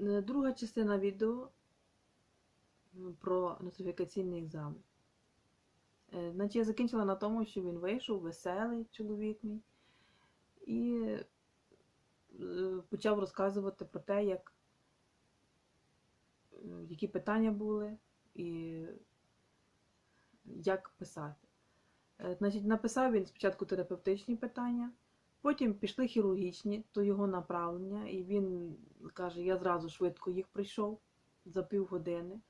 Е, Друга частина відео про нотифікаційний екзамен. Е, Значить, я закінчила на тому, що він вийшов, веселий чоловік мій, і е, почав розказувати про те, як, е, які питання були і як писати. Е, Значить, написав він спочатку терапевтичні питання, потім пішли хірургічні, то його направлення, і він каже, я зразу швидко їх прийшов за півгодини.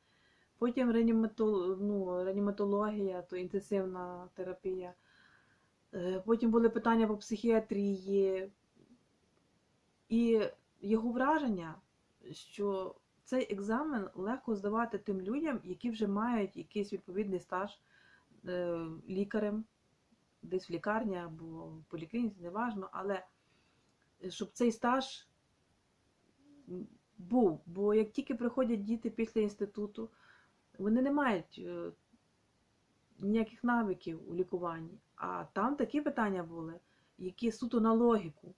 Потім реанімато, ну, реаніматологія, то інтенсивна терапія. Е, Потім були питання по психіатрії. І його враження, що цей екзамен легко здавати тим людям, які вже мають якийсь відповідний стаж е, лікарем, десь в лікарні або в поліклініці, неважно, але щоб цей стаж був. Бо як тільки приходять діти після інституту, вони не мають е, ніяких навиків у лікуванні. А там такі питання були, які суто на логіку.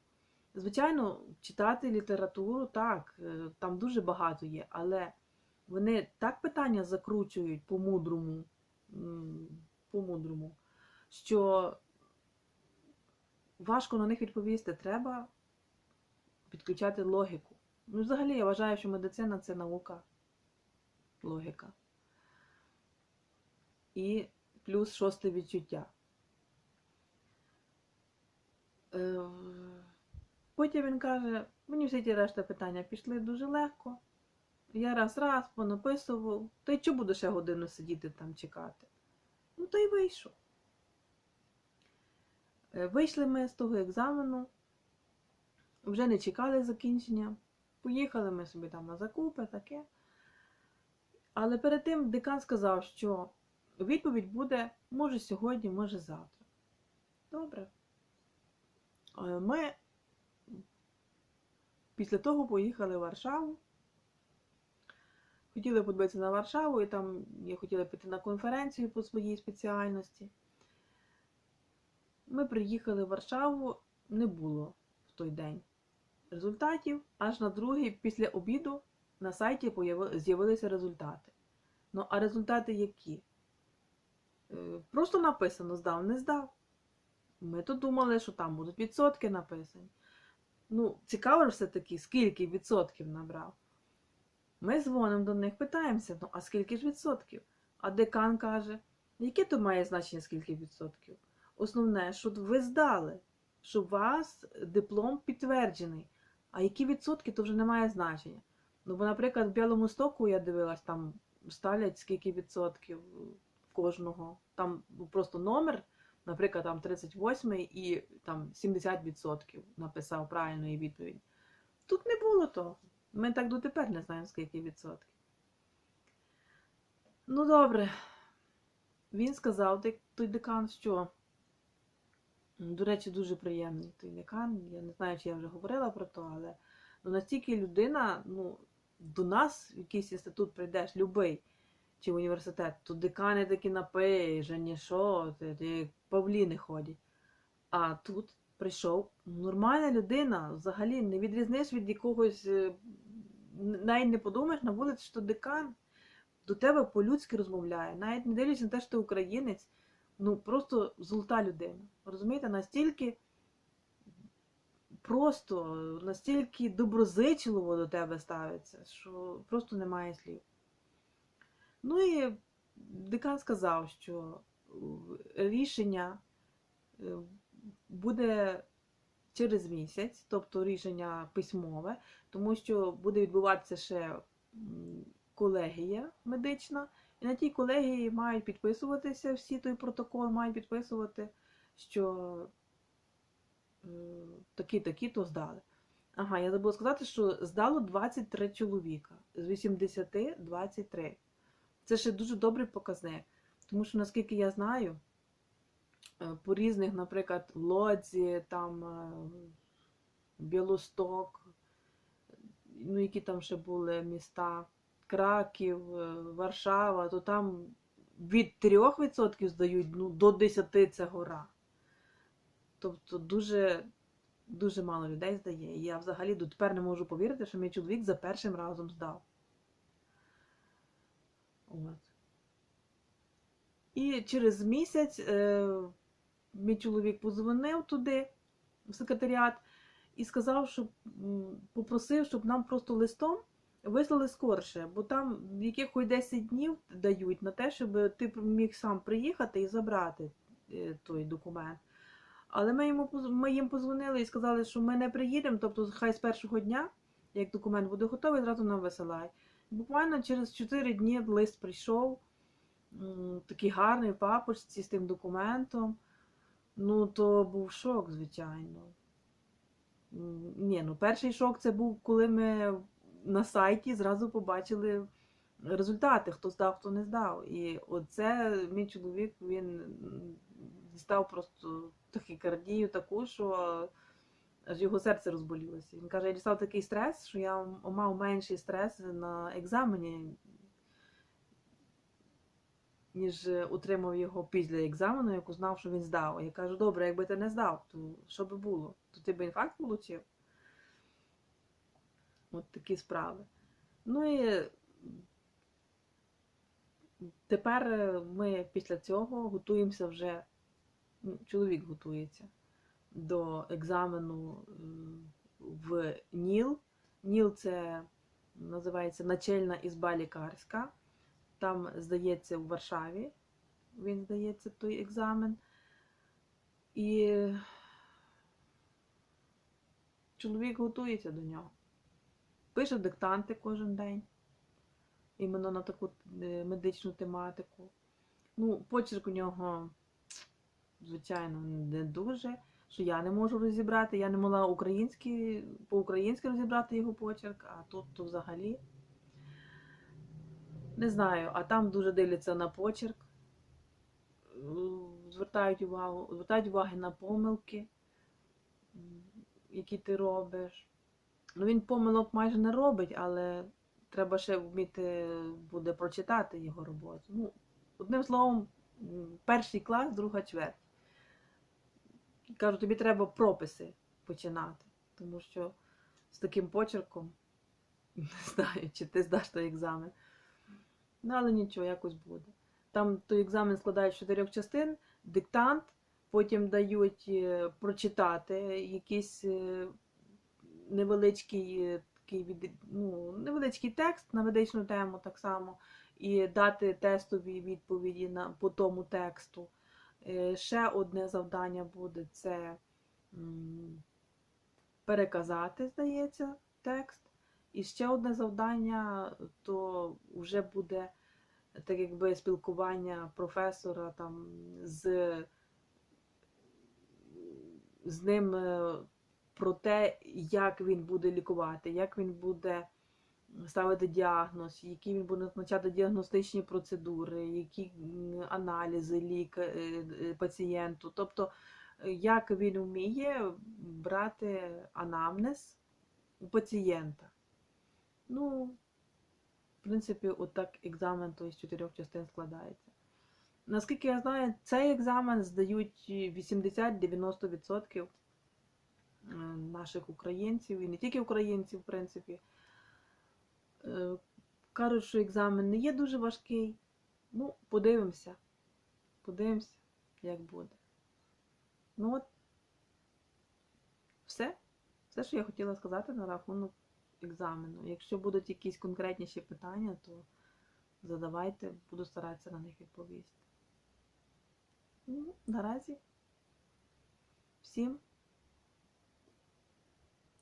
Звичайно, читати літературу так, е, там дуже багато є, але вони так питання закручують по-мудрому, по-мудрому, що важко на них відповісти. Треба підключати логіку. Ну, взагалі, я вважаю, що медицина це наука, логіка. І плюс шосте відчуття. Е, Потім він каже, мені всі ті решта питання пішли дуже легко. Я раз-раз понаписував, та й чого буду ще годину сидіти там чекати? Ну, то й вийшов. Е, Вийшли ми з того екзамену, вже не чекали закінчення. Поїхали ми собі там на закупи, таке. Але перед тим декан сказав, що відповідь буде може сьогодні, може завтра. Добре. Е, Ми після того поїхали в Варшаву. Хотіли подивитися на Варшаву, і там я хотіла піти на конференцію по своїй спеціальності. Ми приїхали в Варшаву, не було в той день результатів. Аж на другий, після обіду, на сайті з'явилися результати. Ну, а результати які? Е, Просто написано здав, не здав. Ми то думали, що там будуть відсотки написані. Ну, цікаво все-таки, скільки відсотків набрав. Ми дзвонимо до них, питаємося, ну а скільки ж відсотків? А декан каже, яке то має значення, скільки відсотків? Основне, щоб ви здали, що у вас диплом підтверджений. А які відсотки, то вже не має значення. Ну, бо, наприклад, в Білому стоку я дивилась, там ставлять скільки відсотків кожного. Там просто номер, наприклад, там 38 і там 70% написав правильної відповіді. Тут не було того. Ми так дотепер не знаємо, скільки відсотків. Ну, добре. Він сказав, той декан, що, до речі, дуже приємний той декан. Я не знаю, чи я вже говорила про то, але ну, настільки людина, ну, до нас в якийсь інститут прийдеш, любий, чи в університет, то декани такі ти, ти, павліни ходять. А тут прийшов нормальна людина, взагалі не відрізниш від якогось, е, навіть не подумаєш на вулиці, що декан до тебе по-людськи розмовляє, навіть не дивлячись на те, що ти українець, ну просто золота людина. Розумієте, настільки просто, настільки доброзичливо до тебе ставиться, що просто немає слів. Ну і декан сказав, що рішення е, буде через місяць, тобто рішення письмове, тому що буде відбуватися ще колегія медична, і на тій колегії мають підписуватися всі той протокол, мають підписувати, що е, такі-такі то здали. Ага, я забула сказати, що здало 23 чоловіка. З 80 23. Це ще дуже добрий показник. Тому що, наскільки я знаю, е, по різних, наприклад, Лодзі, там е, Білосток, ну які там ще були міста, Краків, е, Варшава, то там від 3% здають ну, до 10% це гора. Тобто дуже Дуже мало людей здає. Я взагалі дотепер не можу повірити, що мій чоловік за першим разом здав. От. І через місяць е, мій чоловік позвонив туди, в секретаріат, і сказав, що попросив, щоб нам просто листом вислали скорше, бо там якихось 10 днів дають на те, щоб ти міг сам приїхати і забрати е, той документ. Але ми, йому, ми їм позвонили і сказали, що ми не приїдемо, тобто хай з першого дня, як документ буде готовий, зразу нам висилай. Буквально через 4 дні лист прийшов, такий гарний папочці з тим документом. Ну, то був шок, звичайно. Ні, ну перший шок це був, коли ми на сайті зразу побачили результати, хто здав, хто не здав. І оце мій чоловік він дістав просто тахікардію таку, що аж його серце розболілося. Він каже, я дістав такий стрес, що я мав менший стрес на екзамені, ніж отримав його після екзамену, як узнав, що він здав. Я кажу, добре, якби ти не здав, то що би було? То ти би інфаркт отримав? От такі справи. Ну і тепер ми після цього готуємося вже, ну, чоловік готується до екзамену в НІЛ. НІЛ це називається начальна ізба лікарська. Там здається в Варшаві. Він здається той екзамен. І чоловік готується до нього. Пише диктанти кожен день. Іменно на таку е, медичну тематику. Ну, почерк у нього, звичайно, не дуже. Що я не можу розібрати. Я не могла українські, по-українськи розібрати його почерк, а тут то взагалі. Не знаю, а там дуже дивляться на почерк, е, звертають увагу, звертають уваги на помилки, які ти робиш. Ну, він помилок майже не робить, але треба ще вміти буде прочитати його роботу. Ну, одним словом, перший клас, друга чверть. Кажу, тобі треба прописи починати, тому що з таким почерком не знаю, чи ти здаш той екзамен. Ну, але нічого, якось буде. Там той екзамен складають з чотирьох частин, диктант, потім дають е, прочитати якийсь е, невеличкий е, такий від- ну, невеличкий текст на медичну тему так само, і дати тестові відповіді на, по тому тексту. Е, Ще одне завдання буде це переказати, здається, текст. І ще одне завдання то вже буде так якби спілкування професора там з, з ним е, про те, як він буде лікувати, як він буде ставити діагноз, які він буде назначати діагностичні процедури, які аналізи лік е, е, пацієнту. Тобто, е, як він вміє брати анамнез у пацієнта. Ну, в принципі, отак екзамен той з чотирьох частин складається. Наскільки я знаю, цей екзамен здають 80-90% е, наших українців, і не тільки українців, в принципі. Е, Кажуть, що екзамен не є дуже важкий. Ну, подивимося. Подивимося, як буде. Ну от, все. Все, що я хотіла сказати на рахунок екзамену. Якщо будуть якісь конкретніші питання, то задавайте, буду старатися на них відповісти. Ну, наразі всім